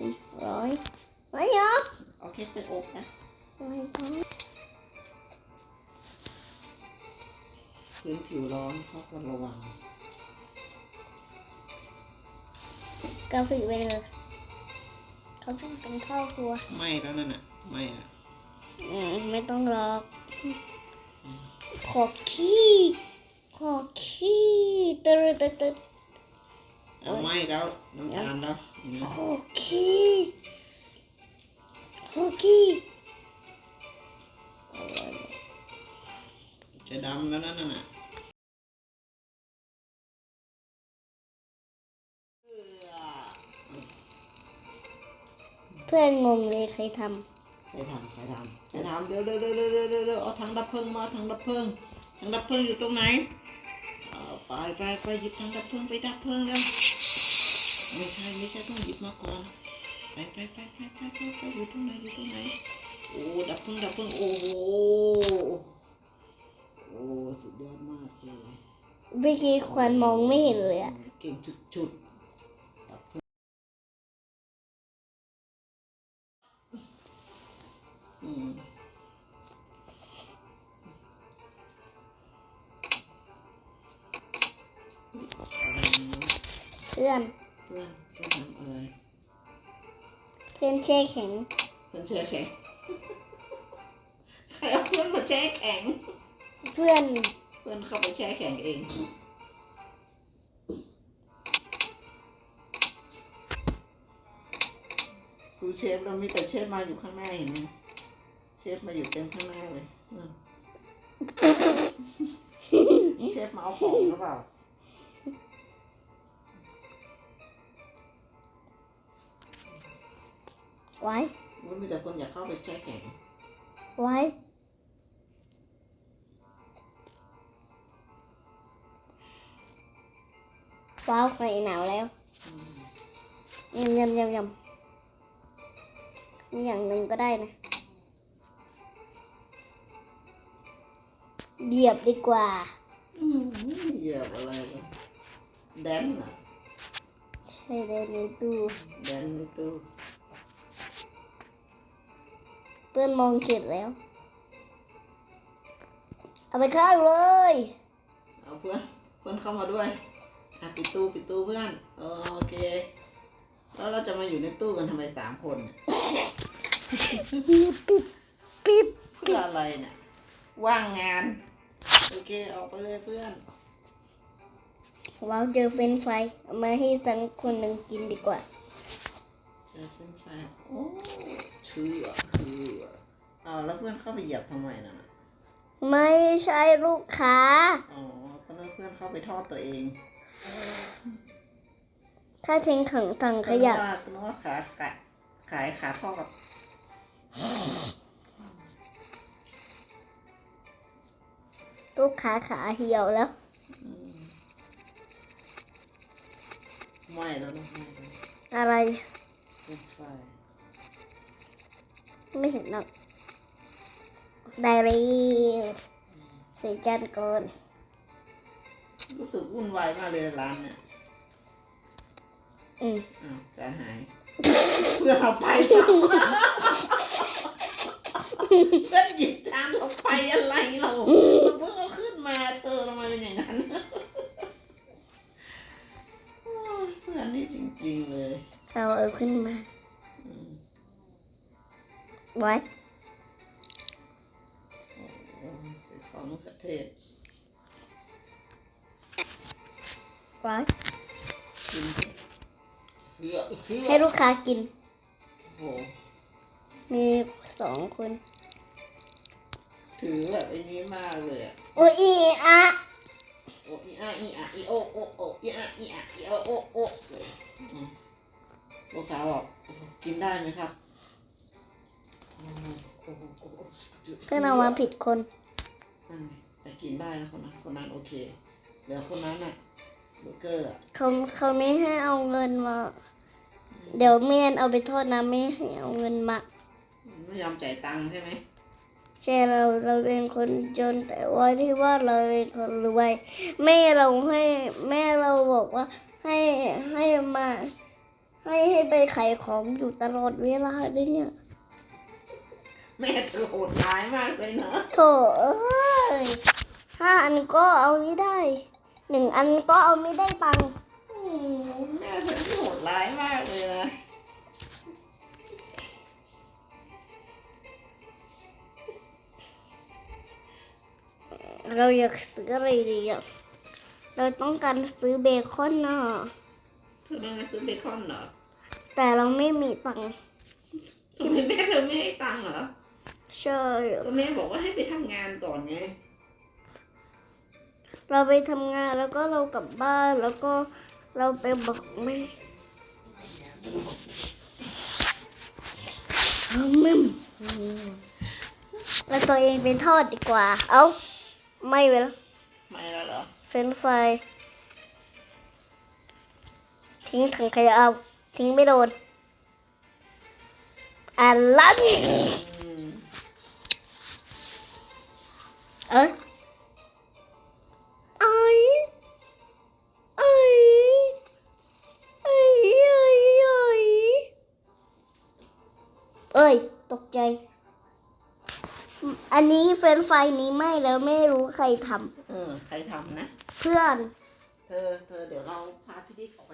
ร้อยร้อยเหรอเอาเค้กไปอบนะร้อยสองพื้นผิวร้อนเขาควรระวังกาแฟไปเลยเขาต้องเป็นพ่อครัวไหม่แล้วนั่นน่ะไหม่ละอืมไม่ต้องรอกขอขี้ขอขี้ตึ๊ดตึ๊ดตึ๊ดเอาไหม่แล้วน้ำตาลแล้ว เห็นไหมขอขี้ขอขี้อะไรเนี่ยจะดำแล้วนั่นน่ะเพื่อนงงเลยใครทใครทำใครทำใครทำเดี๋ยวเดี๋ยวเดี๋ยวเดี๋ยวเดี๋ยวเดี๋ยวเอาถังดับเพลิงมาถังดับเพลิงถังดับเพลิงอยู่ตรงไหนเอาไปไปไปหยิบถังดับเพลิงไปดับเพลิงแล้ว ไม่ใช่ไม่ใช่ต้องหยิบมาก่อนไปไปไปไปไปไปไปอยู่ตรงไหนอยู่ตรงไหนโอ้ดับเพลิงดับเพลิงโอ้โหโอ้สุดยอดมากเลยำเมื่อกี้ควันมองไม่เห็นเลยอะเก่งจุดจุดๆดับเพลิงอืมเพื่อน เพื่อนเพื่อนทำอะไรเพื่อนแช่แข็งเพื่อนแช่แข็งใครเอาเพื่อนมาแช่แข็ง เพื่อนเพื่อนเข้าไปแช่แข็งเองซูเชฟเรามีแต่เชฟมาอยู่ข้างหน้าเห็นไหมเชฟมาอยู่เต็มข้างหน้าเลยอืมเชฟมาเอาของหรือเปล่า ไว้มันมีแต่คนอยากเข้าไปแช่แข็งไว้ว้าวใครหนาวแล้วอืมยำยำยำยำมีอย่างหนึ่งก็ได้นะเหยียบดีกว่าอืมเหยียบอะไรวะแดนอะใช่เลยในตู้แดนในตู้ เพื่อนมองเสร็จแล้ว เอาไปเข้าเลย เอาเพื่อนเพื่อนเข้ามาด้วยอะปิดตู้ปิดตู้เพื่อนเออโอเค แล้วเราจะมาอยู่ในตู้กันทำไมสามคนเนี่ยปิ๊บปิ๊บปิ๊บเพื่ออะไรเนี่ยว่างงาน โอเคออกไปเลยเพื่อนว้าวเจอเฟรนช์ไฟรายเอามาให้สักคนหนึ่งกินดีกว่าเจอเฟรนช์ฟรายโอ้เชื่อเชื่อ เอาแล้วเพื่อนเข้าไปเหยียบทำไมน่ะไม่ใช่ลูกค้า อ๋อตอนนั้นเพื่อนเข้าไปทอดตัวเองถ้าทิ้งถังถังขยะตอนนั้นว่าขาขายขายขาทอดลูกค้าขาเหี่ยวแล้วอืมไม่แล้วนะไม่แล้วอะไรเฟรนช์ฟรายไม่เห็นหรอก ได้เลยใส่จานก่อนรู้สึกวุ่นวายมากเลยร้านเนี่ยอืมอ้าวจานหาย เพื่อนเราไปซะเพื่อนหยิบจานเราไปอะไรเราเราเพิ่งเอาขึ้นมาเธอทำไมเป็นอย่างนั้นโอ้ยเพื่อนนี่จริงๆเลย เราเอาขึ้นมาอื ซอสมะเขือเทศไว้กินเพื่อเพื่อให้ลูกค้ากิน โอ้โหมีสองคน ถือแบบไอ้นี้มากเลยอะโอ้ยอีอะโออีอาอีอาอีโอโอโออีอาอีอาอีโอโอโออืมลูกค้าบอกกินได้ไหมครับโอ้โหโอ้โหโอ้โห เพื่อนเอามาผิดคนอืม แต่กินได้นะคนนั้นคนนั้นโอเคเหลือคนนั้นน่ะเบอร์เกอร์อะเขาเขาไม่ให้เอาเงินมา เดี๋ยวเมียนเอาไปโทษนะไม่ให้เอาเงินมาไม่ยอมจ่ายตังค์ใช่ไหมใช่เราเราเป็นคนจนแต่ว่าที่ว่าเราเป็นคนรวยแม่เราให้แม่เราบอกว่าให้ให้มา ให้ให้ไปขายของอยู่ตลอดเวลาเลยเนี่ย แม่เธอโหดร้ายมากเลยเนอะโถเอ้ยห้าอันก็เอาไม่ได้ หนึ่งอันก็เอาไม่ได้ตังค์โอ้แม่เธอที่โหดร้ายมากเลยนะ เราอยากซื้ออะไรดีอะ เราต้องการซื้อเบคอนน่ะ เธอต้องมาซื้อเบคอนเหรอแต่เราไม่มีตังค์ ทำไมแม่เธอไม่ให้ตังค์เหรอ ใช่ ก็แม่บอกว่าให้ไปทำงานก่อนไง เราไปทำงานแล้วก็เรากลับบ้านแล้วก็เราไปบอกแม่มึมแล้วตัวเองไปทอดดีกว่า เอาไม่ไปแล้วไม่แล้วเหรอ เฟรนช์ฟรายทิ้งถังขยะเอา ทิ้งไม่โดนอันลัน เอ้ยไอ้ไอ้ไอ้ไอ้ไอ้เอ้ย ตกใจ อันนี้เฟรนช์ฟรายนี้ไหม่แล้วไม่รู้ใครทเออ ใครทำนะำเพื่อน เธอ เธอเดี๋ยวเราพาพี่ดิ๊กออกไป